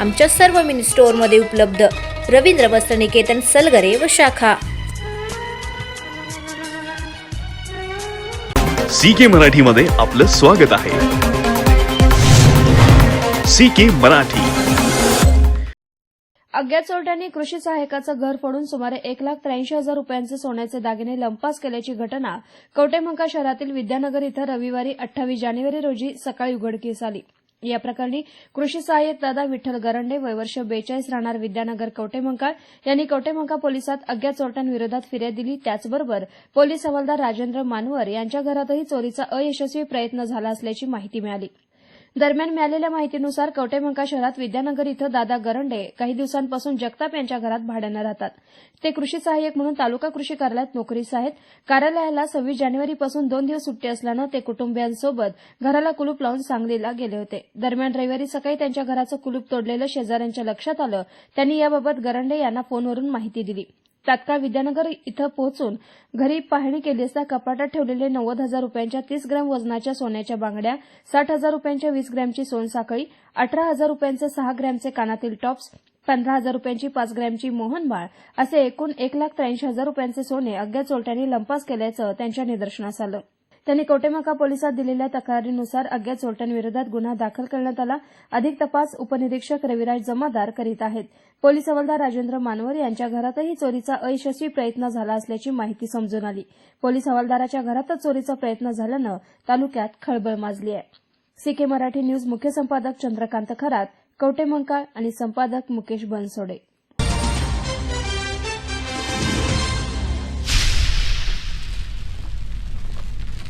आमच्या सर्व मिनी स्टोअरमध्ये उपलब्ध. रवींद्र वस्त्रनिकेतन सलगरे व शाखा. सी के मराठीमध्ये आपलं स्वागत आहे. C K Marathi. अज्ञात चोरट्यांनी कृषी सहाय्यकाचं घर फोडून सुमारे एक लाख त्र्याऐंशी हजार रुपयांचे सोन्याचे दागिने लंपास केल्याची घटना कवटेमंका शहरातील विद्यानगर इथं रविवारी अठ्ठावीस जानेवारी रोजी सकाळी उघडकीस आली. या प्रकरणी कृषी सहाय्यक दादा विठ्ठल गरंडे वयवर्ष बेचाळीस राहणार विद्यानगर कवटेमंकाळ यांनी कवटेमंका पोलिसात अज्ञात चोरट्यांविरोधात फिर्याद दिली. त्याचबरोबर पोलीस हवालदार राजेंद्र मानवर यांच्या घरातही चोरीचा अयशस्वी प्रयत्न झाला असल्याची माहिती मिळाली. दरम्यान मिळालेल्या माहितीनुसार कवटेमंका शहरात विद्यानगर इथं दादा गरंडे काही दिवसांपासून जगताप यांच्या घरात भाड्यानं राहतात. ते कृषी सहाय्यक म्हणून तालुका कृषी कार्यालयात नोकरीस आहेत. कार्यालयाला सव्वीस जानेवारीपासून दोन दिवस सुट्टी असल्यानं ते कुटुंबियांसोबत घराला कुलूप लावून सांगलीला गेले होते. दरम्यान रविवारी सकाळी त्यांच्या घराचं कुलूप तोडलेलं शेजाऱ्यांच्या लक्षात आलं. त्यांनी याबाबत गरंडे यांना फोनवरून माहिती दिली. तात्काळ विद्यानगर इथं पोहोचून घरी पाहणी केली असता कपाटात ठेवलेले नव्वद हजार रुपयांच्या तीस ग्रॅम वजनाच्या सोन्याच्या बांगड्या साठ हजार रुपयांच्या वीस ग्रॅमची सोनसाखळी अठरा हजार रुपयांचे सहा ग्रॅमचे कानातील टॉप्स पंधरा हजार रुपयांची पाच ग्रॅमची मोहनबाळ असे एकूण एक लाख त्र्याऐंशी हजार रुपयांचे सोने अज्ञात चोरट्यांनी लंपास केल्याचं त्यांच्या निदर्शनास आलं. त्यांनी कवटेमका पोलिसात दिलेल्या तक्रारीनुसार अज्ञात चोरट्यांविरोधात गुन्हा दाखल करण्यात आला. अधिक तपास उपनिरीक्षक रविराज जमादार करीत आहेत. पोलीस हवालदार राजेंद्र मानवर यांच्या घरातही चोरीचा अयशस्वी प्रयत्न झाला असल्याची माहिती समजून आली. पोलीस हवालदाराच्या घरातच चोरीचा प्रयत्न झाल्यानं तालुक्यात खळबळ माजली आहे. सीके मराठी न्यूज मुख्य संपादक चंद्रकांत खरात कवटेमंका आणि संपादक मुकेश बनसोडे.